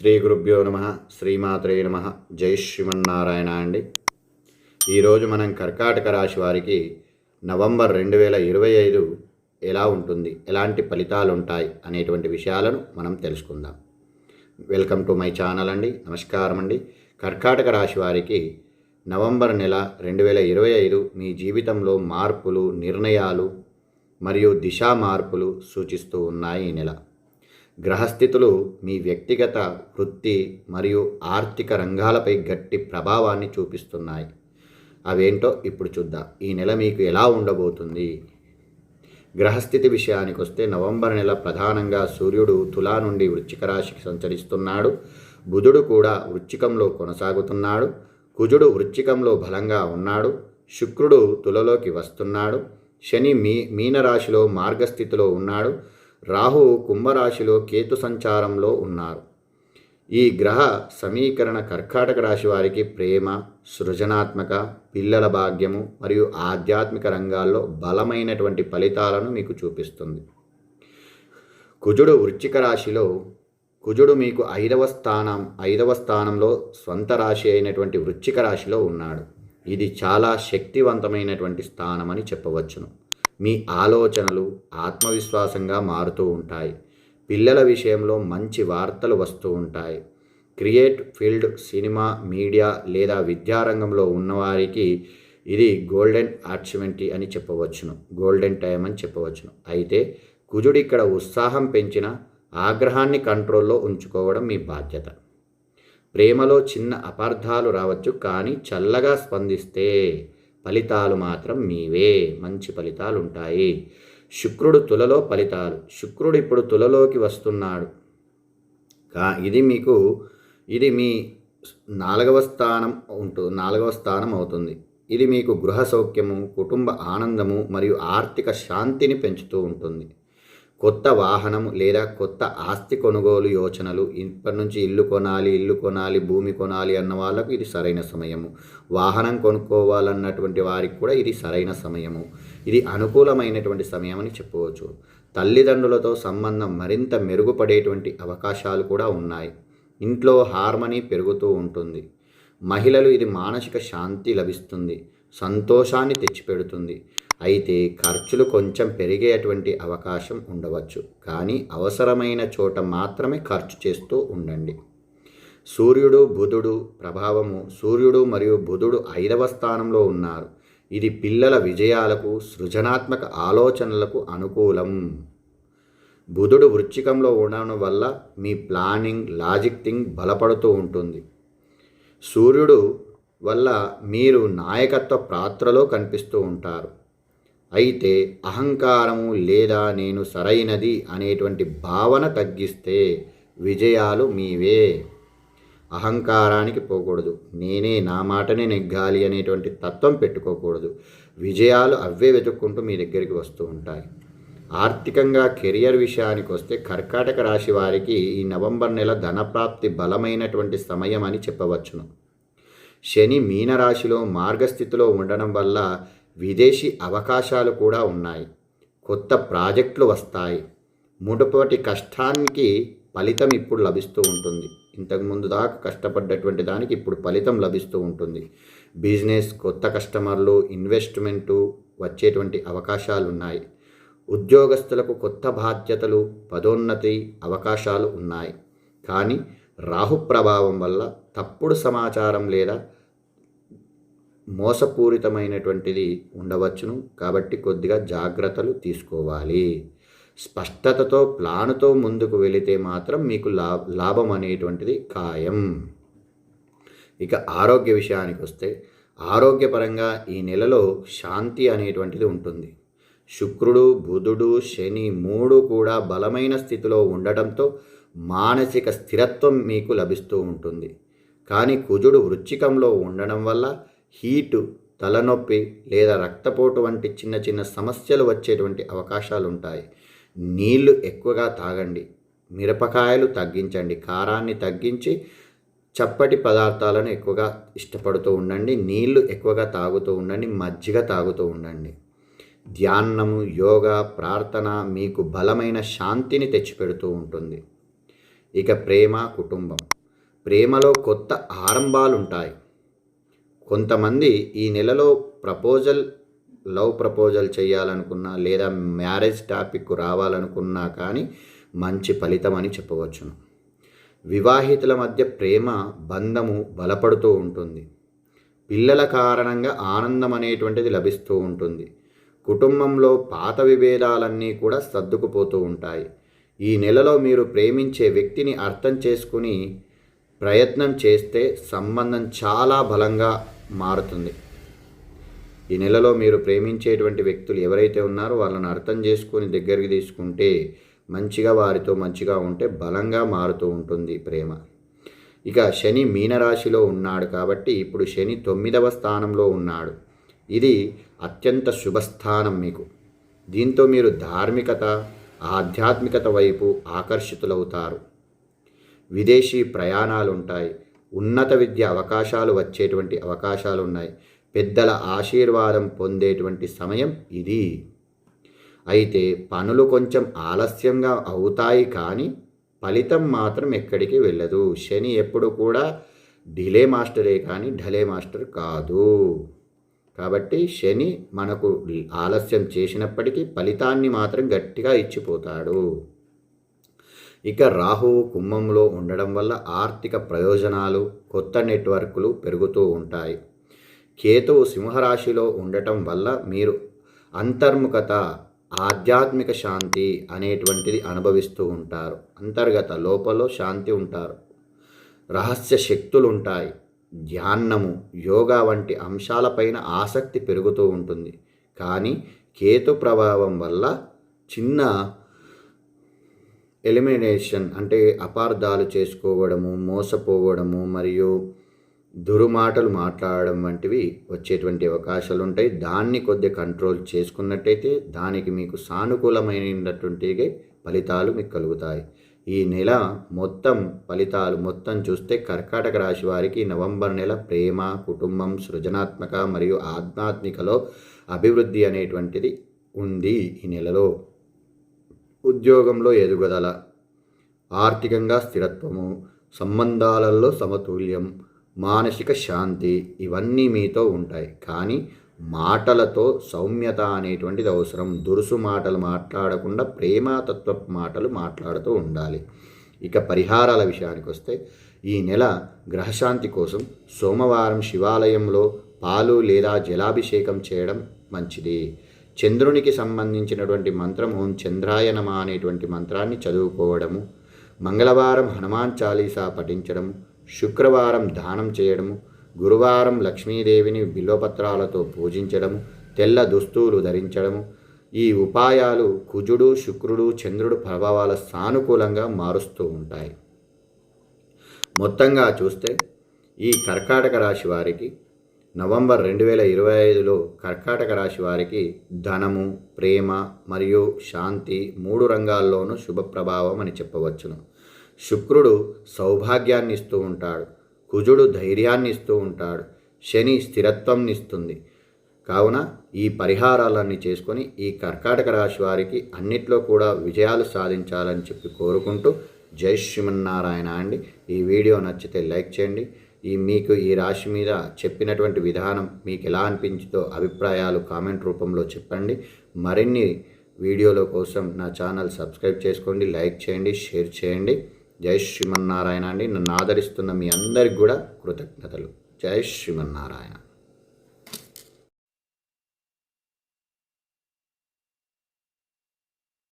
శ్రీ గురుభ్యో నమ శ్రీమాత్రే నమ. జై శ్రీమన్నారాయణ అండి ఈరోజు మనం కర్కాటక రాశి వారికి నవంబర్ రెండు వేల ఇరవై ఐదు ఎలా ఉంటుంది ఎలాంటి ఫలితాలు ఉంటాయి అనేటువంటి విషయాలను మనం తెలుసుకుందాం. వెల్కమ్ టు మై ఛానల్ అండి. నమస్కారం అండి. కర్కాటక రాశి వారికి నవంబర్ నెల రెండు వేల ఇరవై ఐదు మీ జీవితంలో మార్పులు నిర్ణయాలు మరియు దిశా మార్పులు సూచిస్తూ ఉన్నాయి ఈ నెల. గ్రహస్థితులు మీ వ్యక్తిగత వృత్తి మరియు ఆర్థిక రంగాలపై గట్టి ప్రభావాన్ని చూపిస్తున్నాయి. అవేంటో ఇప్పుడు చూద్దాం. ఈ నెల మీకు ఎలా ఉండబోతుంది? గ్రహస్థితి విషయానికి వస్తే నవంబర్ నెల ప్రధానంగా సూర్యుడు తులా నుండి వృచ్చిక రాశికి సంచరిస్తున్నాడు. బుధుడు కూడా వృచ్చికంలో కొనసాగుతున్నాడు. కుజుడు వృచ్చికంలో బలంగా ఉన్నాడు. శుక్రుడు తులలోకి వస్తున్నాడు. శని మీ మీనరాశిలో మార్గస్థితిలో ఉన్నాడు. రాహు కుంభరాశిలో కేతు సంచారంలో ఉన్నారు. ఈ గ్రహ సమీకరణ కర్కాటక రాశి వారికి ప్రేమ సృజనాత్మక పిల్లల భాగ్యము మరియు ఆధ్యాత్మిక రంగాల్లో బలమైనటువంటి ఫలితాలను మీకు చూపిస్తుంది. కుజుడు వృచ్చిక రాశిలో కుజుడు మీకు ఐదవ స్థానం ఐదవ స్థానంలో స్వంత రాశి అయినటువంటి వృచ్చిక రాశిలో ఉన్నాడు. ఇది చాలా శక్తివంతమైనటువంటి స్థానం అని చెప్పవచ్చును. మీ ఆలోచనలు ఆత్మవిశ్వాసంగా మారుతూ ఉంటాయి. పిల్లల విషయంలో మంచి వార్తలు వస్తూ ఉంటాయి. క్రియేట్ ఫీల్డ్ సినిమా మీడియా లేదా విద్యారంగంలో ఉన్నవారికి ఇది గోల్డెన్ ఆర్చిమెంటీ అని చెప్పవచ్చును. గోల్డెన్ టైం అని చెప్పవచ్చును. అయితే కుజుడు ఇక్కడ ఉత్సాహం పెంచిన ఆగ్రహాన్ని కంట్రోల్లో ఉంచుకోవడం మీ బాధ్యత. ప్రేమలో చిన్న అపార్థాలు రావచ్చు కానీ చల్లగా స్పందిస్తే ఫలితాలు మాత్రం మీవే. మంచి ఫలితాలు ఉంటాయి శుక్రుడు తులలో ఫలితాలు. శుక్రుడు ఇప్పుడు తులలోకి వస్తున్నాడు. కా ఇది మీకు ఇది మీ నాలుగవ స్థానం ఉంటు నాలుగవ స్థానం అవుతుంది. ఇది మీకు గృహ సౌఖ్యము కుటుంబ ఆనందము మరియు ఆర్థిక శాంతిని పెంచుతూ ఉంటుంది. కొత్త వాహనం లేదా కొత్త ఆస్తి కొనుగోలు యోచనలు ఇప్పటి నుంచి ఇల్లు కొనాలి ఇల్లు కొనాలి భూమి కొనాలి అన్న వాళ్ళకు ఇది సరైన సమయము. వాహనం కొనుక్కోవాలన్నటువంటి వారికి కూడా ఇది సరైన సమయము. ఇది అనుకూలమైనటువంటి సమయం అని చెప్పవచ్చు. తల్లిదండ్రులతో సంబంధం మరింత మెరుగుపడేటువంటి అవకాశాలు కూడా ఉన్నాయి. ఇంట్లో హార్మనీ పెరుగుతూ ఉంటుంది. మహిళలు ఇది మానసిక శాంతి లభిస్తుంది. సంతోషాన్ని తెచ్చిపెడుతుంది. అయితే ఖర్చులు కొంచెం పెరిగేటువంటి అవకాశం ఉండవచ్చు. కానీ అవసరమైన చోట మాత్రమే ఖర్చు చేస్తూ ఉండండి. సూర్యుడు బుధుడు ప్రభావము సూర్యుడు మరియు బుధుడు ఐదవ స్థానంలో ఉన్నారు. ఇది పిల్లల విజయాలకు సృజనాత్మక ఆలోచనలకు అనుకూలం. బుధుడు వృచ్చికంలో ఉండడం వల్ల మీ ప్లానింగ్ లాజిక్ థింగ్ బలపడుతూ ఉంటుంది. సూర్యుడు వల్ల మీరు నాయకత్వ పాత్రలో కనిపిస్తూ ఉంటారు. అయితే అహంకారము లేదా నేను సరైనది అనేటువంటి భావన తగ్గిస్తే విజయాలు మీవే. అహంకారానికి పోకూడదు. నేనే నా మాటనే నెగ్గాలి అనేటువంటి తత్వం పెట్టుకోకూడదు. విజయాలు అవే వెతుక్కుంటూ మీ దగ్గరికి వస్తూ ఉంటాయి. ఆర్థికంగా కెరియర్ విషయానికి వస్తే కర్కాటక రాశి వారికి ఈ నవంబర్ నెల ధనప్రాప్తి బలమైనటువంటి సమయం అని చెప్పవచ్చును. శని మీనరాశిలో మార్గస్థితిలో ఉండడం వల్ల విదేశీ అవకాశాలు కూడా ఉన్నాయి. కొత్త ప్రాజెక్టులు వస్తాయి. మునుపటి కష్టానికి ఫలితం ఇప్పుడు లభిస్తూ ఉంటుంది. ఇంతకుముందు దాకా కష్టపడ్డటువంటి దానికి ఇప్పుడు ఫలితం లభిస్తూ ఉంటుంది. బిజినెస్ కొత్త కస్టమర్లు ఇన్వెస్ట్మెంటు వచ్చేటువంటి అవకాశాలు ఉన్నాయి. ఉద్యోగస్తులకు కొత్త బాధ్యతలు పదోన్నతి అవకాశాలు ఉన్నాయి. కానీ రాహు ప్రభావం వల్ల తప్పుడు సమాచారం లేదా మోసపూరితమైనటువంటిది ఉండవచ్చును. కాబట్టి కొద్దిగా జాగ్రత్తలు తీసుకోవాలి. స్పష్టతతో ప్లాన్తో ముందుకు వెళితే మాత్రం మీకు లా లాభం అనేటువంటిది ఖాయం. ఇక ఆరోగ్య విషయానికి వస్తే ఆరోగ్యపరంగా ఈ నెలలో శాంతి అనేటువంటిది ఉంటుంది. శుక్రుడు బుధుడు శని మూడు కూడా బలమైన స్థితిలో ఉండటంతో మానసిక స్థిరత్వం మీకు లభిస్తూ ఉంటుంది. కానీ కుజుడు వృచ్చికంలో ఉండడం వల్ల హీటు తలనొప్పి లేదా రక్తపోటు వంటి చిన్న చిన్న సమస్యలు వచ్చేటువంటి అవకాశాలు ఉంటాయి నీళ్ళు ఎక్కువగా తాగండి. మిరపకాయలు తగ్గించండి. కారాన్ని తగ్గించి చప్పటి పదార్థాలను ఎక్కువగా ఇష్టపడుతూ ఉండండి. నీళ్ళు ఎక్కువగా తాగుతూ ఉండండి. మజ్జిగ తాగుతూ ఉండండి. ధ్యానము యోగా ప్రార్థన మీకు బలమైన శాంతిని తెచ్చిపెడుతూ ఉంటుంది. ఇక ప్రేమ కుటుంబం. ప్రేమలో కొత్త ఆరంభాలు ఉంటాయి కొంతమంది ఈ నెలలో ప్రపోజల్ లవ్ ప్రపోజల్ చేయాలనుకున్నా లేదా మ్యారేజ్ టాపిక్ రావాలనుకున్నా కానీ మంచి ఫలితం అని చెప్పవచ్చును. వివాహితుల మధ్య ప్రేమ బంధము బలపడుతూ ఉంటుంది. పిల్లల కారణంగా ఆనందం అనేటువంటిది లభిస్తూ ఉంటుంది. కుటుంబంలో పాత విభేదాలన్నీ కూడా సర్దుకుపోతూ ఉంటాయి. ఈ నెలలో మీరు ప్రేమించే వ్యక్తిని అర్థం చేసుకుని ప్రయత్నం చేస్తే సంబంధం చాలా బలంగా మారుతుంది. ఈ నెలలో మీరు ప్రేమించేటువంటి వ్యక్తులు ఎవరైతే ఉన్నారో వాళ్ళని అర్థం చేసుకొని దగ్గరికి తీసుకుంటే మంచిగా వారితో మంచిగా ఉంటే బలంగా మారుతూ ఉంటుంది ప్రేమ. ఇక శని మీనరాశిలో ఉన్నాడు కాబట్టి ఇప్పుడు శని తొమ్మిదవ స్థానంలో ఉన్నాడు. ఇది అత్యంత శుభస్థానం మీకు. దీంతో మీరు ధార్మికత ఆధ్యాత్మికత వైపు ఆకర్షితులవుతారు. విదేశీ ప్రయాణాలు ఉంటాయి ఉన్నత విద్య అవకాశాలు వచ్చేటువంటి అవకాశాలు ఉన్నాయి పెద్దల ఆశీర్వాదం పొందేటువంటి సమయం ఇది. అయితే పనులు కొంచెం ఆలస్యంగా అవుతాయి కానీ ఫలితం మాత్రం ఎక్కడికి వెళ్ళదు. శని ఎప్పుడు కూడా డిలే మాస్టరే కానీ ఢలే మాస్టర్ కాదు. కాబట్టి శని మనకు ఆలస్యం చేసినప్పటికీ ఫలితాన్ని మాత్రం గట్టిగా ఇచ్చిపోతాడు. ఇక రాహువు కుంభంలో ఉండడం వల్ల ఆర్థిక ప్రయోజనాలు కొత్త నెట్వర్క్లు పెరుగుతూ ఉంటాయి. కేతువు సింహరాశిలో ఉండటం వల్ల మీరు అంతర్ముఖత ఆధ్యాత్మిక శాంతి అనేటువంటిది అనుభవిస్తూ ఉంటారు. అంతర్గత లోపల శాంతి ఉంటారు. రహస్య శక్తులు ఉంటాయి. ధ్యానము యోగా వంటి అంశాలపైన ఆసక్తి పెరుగుతూ ఉంటుంది. కానీ కేతు ప్రభావం వల్ల చిన్న ఎలిమినేషన్ అంటే అపార్థాలు చేసుకోవడము మోసపోవడము మరియు దురుమాటలు మాట్లాడడం వంటివి వచ్చేటువంటి అవకాశాలు ఉంటాయి. దాన్ని కొద్దిగా కంట్రోల్ చేసుకున్నట్టయితే దానికి మీకు సానుకూలమైనటువంటి ఫలితాలు మీకు కలుగుతాయి. ఈ నెల మొత్తం ఫలితాలు మొత్తం చూస్తే కర్కాటక రాశి వారికి నవంబర్ నెల ప్రేమ కుటుంబం సృజనాత్మక మరియు ఆధ్యాత్మికలో అభివృద్ధి అనేటువంటిది ఉంది ఈ నెలలో. ఉద్యోగంలో ఎదుగుదల ఆర్థికంగా స్థిరత్వము సంబంధాలలో సమతుల్యం మానసిక శాంతి ఇవన్నీ మీతో ఉంటాయి. కానీ మాటలతో సౌమ్యత అనేటువంటిది అవసరం. దురుసు మాటలు మాట్లాడకుండా ప్రేమతత్వ మాటలు మాట్లాడుతూ ఉండాలి. ఇక పరిహారాల విషయానికి వస్తే ఈ నెల గ్రహశాంతి కోసం సోమవారం శివాలయంలో పాలు లేదా జలాభిషేకం చేయడం మంచిది. చంద్రునికి సంబంధించినటువంటి మంత్రం ఓం చంద్రాయనమ అనేటువంటి మంత్రాన్ని చదువుకోవడము మంగళవారం హనుమాన్ చాలీసా పఠించడము శుక్రవారం దానం చేయడము గురువారం లక్ష్మీదేవిని బిల్వపత్రాలతో పూజించడము తెల్ల దుస్తులు ధరించడము ఈ ఉపాయాలు కుజుడు శుక్రుడు చంద్రుడు ప్రభావాల సానుకూలంగా మారుస్తూ ఉంటాయి. మొత్తంగా చూస్తే ఈ కర్కాటక రాశి వారికి నవంబర్ రెండు వేల ఇరవై ఐదులో కర్కాటక రాశి వారికి ధనము ప్రేమ మరియు శాంతి మూడు రంగాల్లోనూ శుభ ప్రభావం అని చెప్పవచ్చును. శుక్రుడు సౌభాగ్యాన్ని ఇస్తూ ఉంటాడు. కుజుడు ధైర్యాన్ని ఇస్తూ ఉంటాడు. శని స్థిరత్వంని ఇస్తుంది. కావున ఈ పరిహారాలన్నీ చేసుకొని ఈ కర్కాటక రాశి వారికి అన్నిట్లో కూడా విజయాలు సాధించాలని చెప్పి కోరుకుంటూ జై శ్రీమన్నారాయణ అండి. ఈ వీడియో నచ్చితే లైక్ చేయండి. ఈ మీకు ఈ రాశి మీద చెప్పినటువంటి విధానం మీకు ఎలా అనిపించిందో అభిప్రాయాలు కామెంట్ రూపంలో చెప్పండి. మరిన్ని వీడియోల కోసం నా ఛానల్ సబ్స్క్రైబ్ చేసుకోండి లైక్ చేయండి షేర్ చేయండి. జై శ్రీమన్నారాయణ అండి. నన్ను ఆదరిస్తున్న మీ అందరికి కూడా కృతజ్ఞతలు. జై శ్రీమన్నారాయణ.